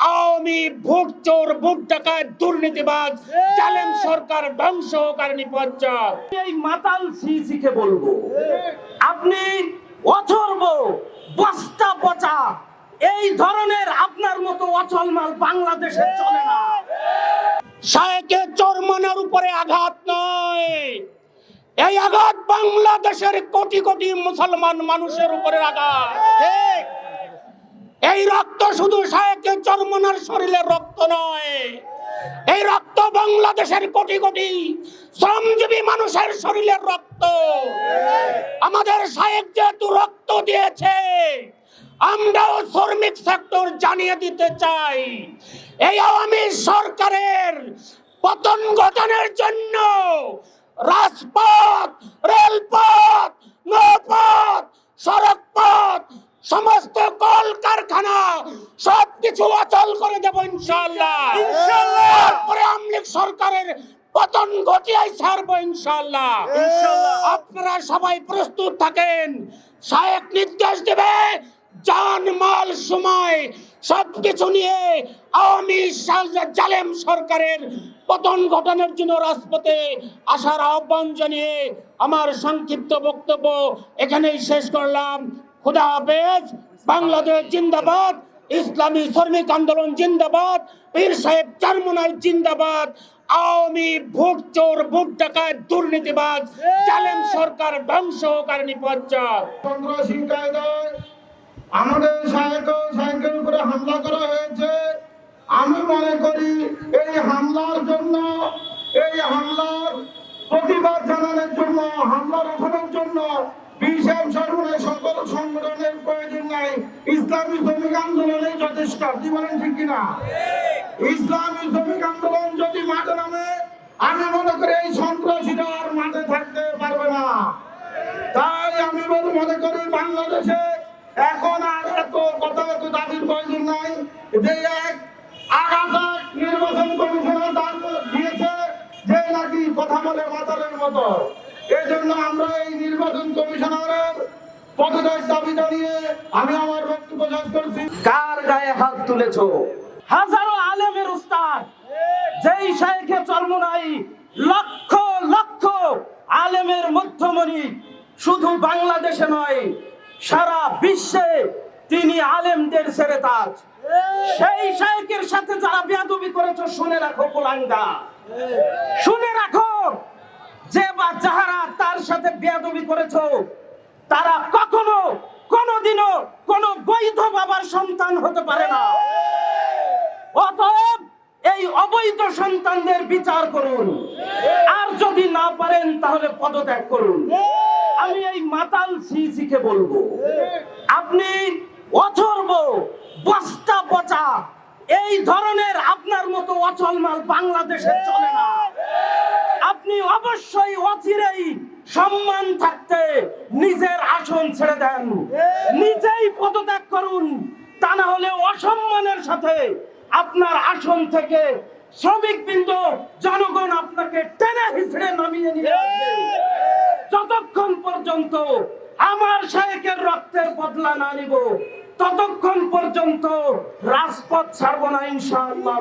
Awami vote চোর vote ডাকাত দুর্নীতিবাজ জালেম সরকার ধ্বংস কারণী পর্যায় এই মাতাল সিসিকে বলব আপনি অথর্ব বস্তা পচা এই ধরনের আপনার মতো অচল মাল বাংলাদেশে চলে না। শায়েকে চরমানার উপরে আঘাত নয়। এই আঘাত বাংলাদেশের কোটি কোটি মুসলমান মানুষের উপরে আঘাত। এই রক্ত শুধু শায়েকে চরমানার শরীরের রক্ত নয়। এই রক্ত বাংলাদেশের কোটি কোটি শ্রমজীবী মানুষের শরীরের রক্ত। আমাদের শায়েক যেহেতু রক্ত দিয়েছে, আমরাও শ্রমিক সেক্টর জানিয়ে দিতে চাই। এই আওয়ামী সরকারের পতন ঘটানোর জন্য রাজপথ, রেলপথ, নৌপথ, সড়কপথ সমস্ত কল কারখানা সবকিছু অচল করে দেব ইনশাল্লাহ ইনশাআল্লাহ। তারপরে আমলিক সরকারের পতন ঘটিয়াই ছাড়বো ইনশাল্লাহ আপনারা সবাই প্রস্তুত থাকেন শায়েক নির্দেশ দেবে জান মাল সময় সবকিছু নিয়ে আওয়ামী জালেম সরকারের পতন ঘটানোর জন্য রাজপথে আসার আহ্বান জানিয়ে আমার সংক্ষিপ্ত বক্তব্য এখানেই শেষ করলাম। খুদা হাফেজ, বাংলাদেশ জিন্দাবাদ, ইসলামী শ্রমিক আন্দোলন জিন্দাবাদ, পীর সাহেব চারমোনাই জিন্দাবাদ, আওয়ামী ভোট চোর, ভোট ডাকাত, দুর্নীতিবাজ, জালেম সরকার ধ্বংস কারণী সন্ত্রাসী আমাদের সাইকেল সাইকেল উপরে হামলা করা হয়েছে। আমি মনে করি এই হামলার জন্য, এই হামলার প্রতিবাদ জানানোর জন্য হামলা রোখানোর জন্য বিশেষ ইসলামী শ্রমিক আন্দোলনে যথেষ্ট। কি বলেন ঠিক কিনা? ইসলামী শ্রমিক আন্দোলন যদি মাঠে নামে আমি মনে করি এই সন্ত্রাসীরা আর মাঠে থাকতে পারবে না। তাই আমি বলে মনে করি বাংলাদেশে এখন আর এত কথা দাবির প্রয়োজন নাই যে এক আগাছা নির্বাচন কমিশনের দান দিয়েছে যে নাকি কথা বলে মাতালের মতো। এই জন্য আমরা এই নির্বাচন কমিশনারের দাবি জানিয়ে আমি আমার বক্তব্য কার গায়ে হাত তুলেছো? হাজারো আলেমের উস্তাদ, যেই শাইখে চর্মনাই লক্ষ লক্ষ আলেমের মধ্যমণি শুধু বাংলাদেশে নয়, সারা বিশ্বে তিনি আলেমদের ছেড়ে তাজ সেই শাইখের সাথে যারা বেয়াদবি করেছ, শুনে রাখো কোলাঙ্গা। শুনে রাখো যে বা যাহারা তার সাথে বেয়াদবি করেছ তারা কখনো, কোনোদিনও কোনো বৈধ বাবার সন্তান হতে পারে না। অতএব এই অবৈধ সন্তানদের বিচার করুন। আর যদি না পারেন, তাহলে পদত্যাগ করুন। আমি এই মাতাল সিসিকে বলব, আপনি অথর্ব বস্তা পচা, এই ধরনের আপনার মতো অচল মাল বাংলাদেশে চলে না। আপনি অবশ্যই অচিরেই সম্মান থাকতে নিজের আসন ছেড়ে দেন। নিজেই পদত্যাগ করুন তা না হলে অসম্মানের সাথে আপনার আসন থেকে শ্রমিক বিন্দু জনগণ আপনাকে টেনে হিচড়ে নামিয়ে নিয়ে যতক্ষণ পর্যন্ত আমার শায়েকের রক্তের বদলা না নিব ততক্ষণ পর্যন্ত রাজপথ ছাড়বো না ইনশাআল্লাহ।